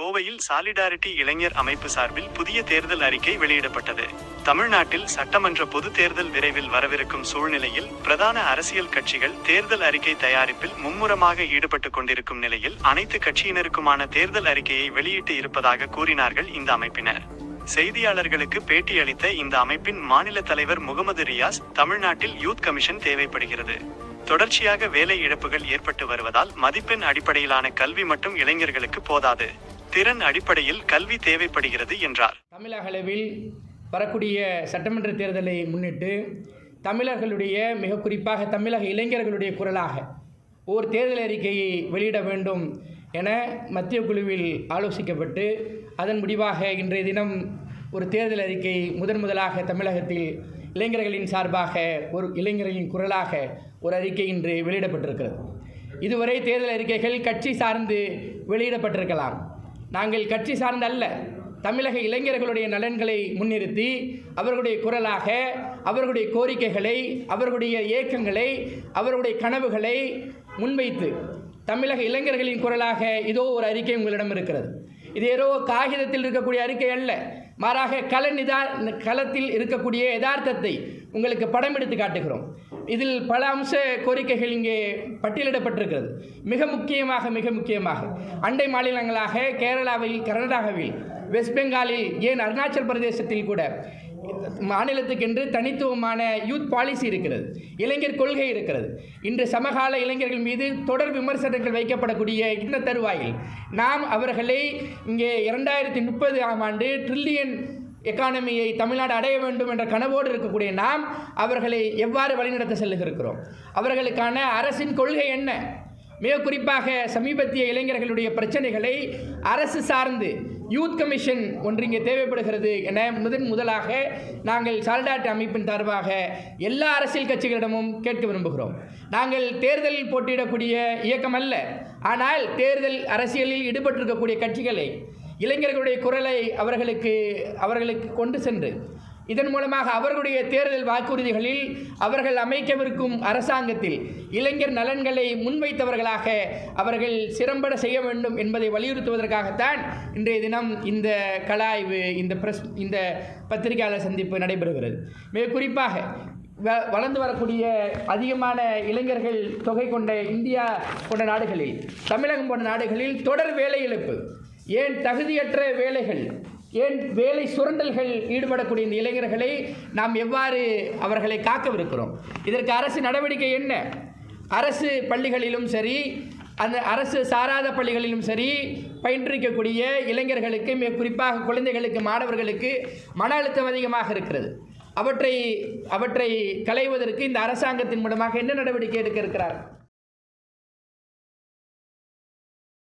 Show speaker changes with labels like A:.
A: கோவையில் சாலிடாரிட்டி இளைஞர் அமைப்பு சார்பில் புதிய தேர்தல் அறிக்கை வெளியிடப்பட்டது. தமிழ்நாட்டில் சட்டமன்ற பொது தேர்தல் விரைவில் வரவிருக்கும் சூழ்நிலையில் பிரதான அரசியல் கட்சிகள் தேர்தல் அறிக்கை தயாரிப்பில் மும்முரமாக ஈடுபட்டுக் கொண்டிருக்கும் நிலையில் அனைத்து கட்சியினருக்குமான தேர்தல் அறிக்கையை வெளியிட்டு இருப்பதாக கூறினார்கள் இந்த அமைப்பினர். செய்தியாளர்களுக்கு பேட்டியளித்த இந்த அமைப்பின் மாநில தலைவர் முகமது ரியாஸ் தமிழ்நாட்டில் யூத் கமிஷன் தேவைப்படுகிறது. தொடர்ச்சியாக வேலை இழப்புகள் ஏற்பட்டு வருவதால் மதிப்பெண் அடிப்படையிலான கல்வி மட்டும் இளைஞர்களுக்கு போதாது. திறன் அடிப்படையில் கல்வி தேவைப்படுகிறது என்றார்.
B: தமிழக அளவில் வரக்கூடிய சட்டமன்ற தேர்தலை முன்னிட்டு தமிழர்களுடைய மிக குறிப்பாக தமிழக இளைஞர்களுடைய குரலாக ஓர் தேர்தல் அறிக்கையை வெளியிட வேண்டும் என மத்திய குழுவில் ஆலோசிக்கப்பட்டு அதன் முடிவாக இன்றைய தினம் ஒரு தேர்தல் அறிக்கை முதன் முதலாக தமிழகத்தில் இளைஞர்களின் சார்பாக ஒரு இளைஞர்களின் குரலாக ஒரு அறிக்கை இன்று வெளியிடப்பட்டிருக்கிறது. இதுவரை தேர்தல் அறிக்கைகள் கட்சி சார்ந்து வெளியிடப்பட்டிருக்கலாம். நாங்கள் கட்சி சார்ந்த அல்ல தமிழக இளைஞர்களுடைய நலன்களை முன்னிறுத்தி அவர்களுடைய குரலாக அவர்களுடைய கோரிக்கைகளை அவர்களுடைய ஏக்கங்களை அவர்களுடைய கனவுகளை முன்வைத்து தமிழக இளைஞர்களின் குரலாக இதோ ஒரு அறிக்கை உங்களிடம் இருக்கிறது. இது ஏதோ காகிதத்தில் இருக்கக்கூடிய அறிக்கை அல்ல மாறாக கல நிதா களத்தில் இருக்கக்கூடிய யதார்த்தத்தை உங்களுக்கு படம் எடுத்து காட்டுகிறோம். இதில் பல அம்ச கோரிக்கைகள் இங்கே பட்டியலிடப்பட்டிருக்கிறது. மிக முக்கியமாக மிக முக்கியமாக அண்டை மாநிலங்களாக கேரளாவில் கர்நாடகாவில் வெஸ்ட் பெங்காலில் ஏன் அருணாச்சல் பிரதேசத்தில் கூட மாநிலத்துக்கென்று தனித்துவமான யூத் பாலிசி இருக்கிறது. இளைஞர் கொள்கை இருக்கிறது. இன்று சமகால இளைஞர்கள் மீது தொடர் விமர்சனங்கள் வைக்கப்படக்கூடிய இந்த தருவாயில் நாம் அவர்களை இங்கே இரண்டாயிரத்தி முப்பது ஆம் ஆண்டு ட்ரில்லியன் எக்கானமியை தமிழ்நாடு அடைய வேண்டும் என்ற கனவோடு இருக்கக்கூடிய நாம் அவர்களை எவ்வாறு வழிநடத்த செல்லுகிறோம்? அவர்களுக்கான அரசின் கொள்கை என்ன? மிக குறிப்பாக சமீபத்திய இளைஞர்களுடைய பிரச்சனைகளை அரசு சார்ந்து யூத் கமிஷன் ஒன்று இங்கே தேவைப்படுகிறது என முதன் முதலாக நாங்கள் சால்டாட் அமைப்பின் சார்பாக எல்லா அரசியல் கட்சிகளிடமும் கேட்க விரும்புகிறோம். நாங்கள் தேர்தலில் போட்டியிடக்கூடிய இயக்கம் அல்ல ஆனால் தேர்தல் அரசியலில் ஈடுபட்டிருக்கக்கூடிய கட்சிகளை இளைஞர்களுடைய குரலை அவர்களுக்கு அவர்களுக்கு கொண்டு சென்று இதன் மூலமாக அவர்களுடைய தேர்தல் வாக்குறுதிகளில் அவர்கள் அமைக்கவிருக்கும் அரசாங்கத்தில் இளைஞர் நலன்களை முன்வைத்தவர்களாக அவர்கள் சிறம்பட செய்ய வேண்டும் என்பதை வலியுறுத்துவதற்காகத்தான் இன்றைய தினம் இந்த கலாய்வு இந்த பிரஸ் இந்த பத்திரிகையாளர் சந்திப்பு நடைபெறுகிறது. மிக குறிப்பாக வ வளர்ந்து வரக்கூடிய அதிகமான இளைஞர்கள் தொகை கொண்ட இந்தியா போன்ற நாடுகளில் தமிழகம் போன்ற நாடுகளில் தொடர் வேலை இழப்பு. ஏன் தகுதியற்ற வேலைகள் ஏன் வேலை சுரண்டல்கள் ஈடுபடக்கூடிய இந்த இளைஞர்களை நாம் எவ்வாறு அவர்களை காக்கவிருக்கிறோம்? இதற்கு அரசு நடவடிக்கை என்ன? அரசு பள்ளிகளிலும் சரி அந்த அரசு சாராத பள்ளிகளிலும் சரி பயின்றிருக்கக்கூடிய இளைஞர்களுக்கு மிக குறிப்பாக குழந்தைகளுக்கு மாணவர்களுக்கு மன அழுத்தம் அதிகமாக இருக்கிறது. அவற்றை அவற்றை களைவதற்கு இந்த அரசாங்கத்தின் மூலமாக என்ன நடவடிக்கை எடுக்க இருக்கிறார்?